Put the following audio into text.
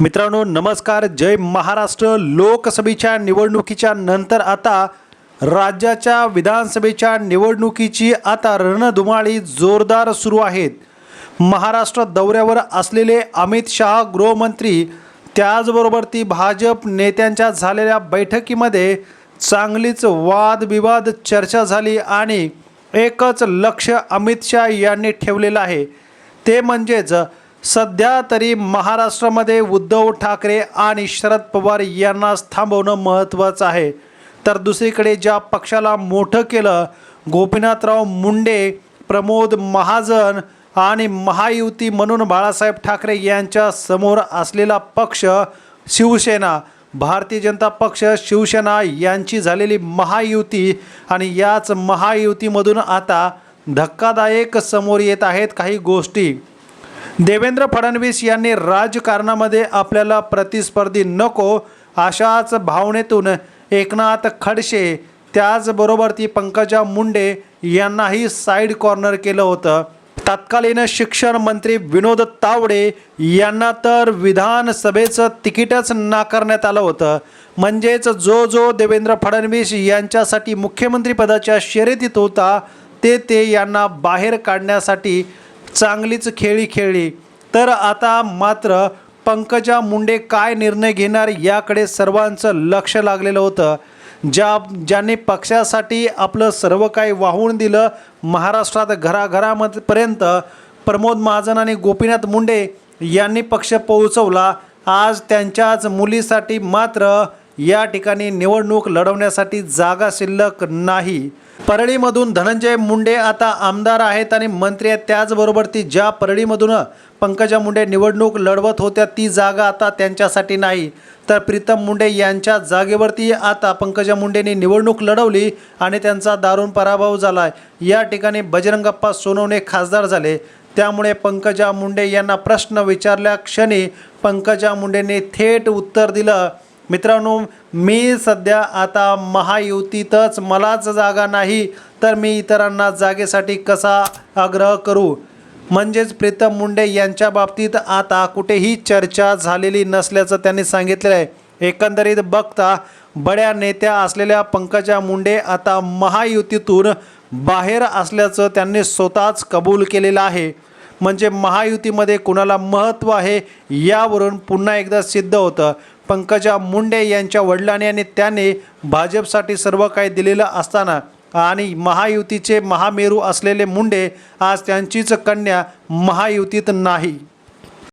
मित्रांनो नमस्कार. जय महाराष्ट्र. लोकसभेच्या निवडणुकीच्या नंतर आता राज्याच्या विधानसभेच्या निवडणुकीची आता रणधुमाळी जोरदार सुरू आहेत. महाराष्ट्र दौऱ्यावर असलेले अमित शहा गृहमंत्री त्याचबरोबर ती भाजप नेत्यांच्या झालेल्या बैठकीमध्ये चांगलीच वादविवाद चर्चा झाली आणि एकच लक्ष अमित शहा यांनी ठेवलेलं आहे. ते म्हणजेच सध्या तरी महाराष्ट्रामध्ये उद्धव ठाकरे आणि शरद पवार यांनाच थांबवणं महत्त्वाचं आहे. तर दुसरीकडे ज्या पक्षाला मोठं केलं गोपीनाथराव मुंडे प्रमोद महाजन आणि महायुती म्हणून बाळासाहेब ठाकरे यांच्या समोर असलेला पक्ष शिवसेना भारतीय जनता पक्ष शिवसेना यांची झालेली महायुती आणि याच महायुतीमधून आता धक्कादायक समोर येत आहेत काही गोष्टी. देवेंद्र फडणवीस यांनी राजकारणामध्ये आपल्याला प्रतिस्पर्धी नको अशाच भावनेतून एकनाथ खडसे त्याचबरोबर ती पंकजा मुंडे यांनाही साईड कॉर्नर केलं होतं. तत्कालीन शिक्षण मंत्री विनोद तावडे यांना तर विधानसभेचं तिकीटच नाकारण्यात आलं होतं. म्हणजेच जो जो देवेंद्र फडणवीस यांच्यासाठी मुख्यमंत्रीपदाच्या शर्यतीत होता ते ते यांना बाहेर काढण्यासाठी चांगलीच खेळी खेळली. तर आता मात्र पंकजा मुंडे काय निर्णय घेणार याकडे सर्वांचं लक्ष लागलेलं होतं. ज्या ज्यांनी पक्षासाठी आपलं सर्व काही वाहून दिलं महाराष्ट्रात घराघरामध्येपर्यंत प्रमोद महाजन आणि गोपीनाथ मुंडे यांनी पक्ष पोहोचवला. आज त्यांच्याच मुलीसाठी मात्र या ठिकाणी निवडणूक लढवण्यासाठी जागा शिल्लक नाही. परळीमधून धनंजय मुंडे आता आमदार आहेत आणि मंत्री आहेत. त्याचबरोबर ती ज्या परळीमधून पंकजा मुंडे निवडणूक लढवत होत्या ती जागा आता त्यांच्यासाठी नाही. तर प्रीतम मुंडे यांच्या जागेवरती आता पंकजा मुंडेंनी निवडणूक लढवली आणि त्यांचा दारुण पराभव झाला या ठिकाणी बजरंगप्पा सोनवणे खासदार झाले. त्यामुळे पंकजा मुंडे यांना प्रश्न विचारल्या क्षणी पंकजा मुंडेंनी थेट उत्तर दिलं. मित्रांनो मी सध्या आता महायुतीतच मलाच जागा नाही तर मी इतरांना जागेसाठी कसा आग्रह करू? म्हणजेच प्रीतम मुंडे यांच्या बाबतीत आता कुठेही चर्चा झालेली नसल्याचं त्यांनी सांगितलेलं आहे. एकंदरीत बघता बड्या नेत्या असलेल्या पंकजा मुंडे आता महायुतीतून बाहेर असल्याचं त्यांनी स्वतःच कबूल केलेलं आहे. म्हणजे महायुतीमध्ये कुणाला महत्त्व आहे यावरून पुन्हा एकदा सिद्ध होतं. पंकजा मुंडे यांच्या वडिलांनी आणि त्याने भाजपसाठी सर्व काही दिलेलं असताना आणि महायुतीचे महामेरू असलेले मुंडे आज त्यांचीच कन्या महायुतीत नाही.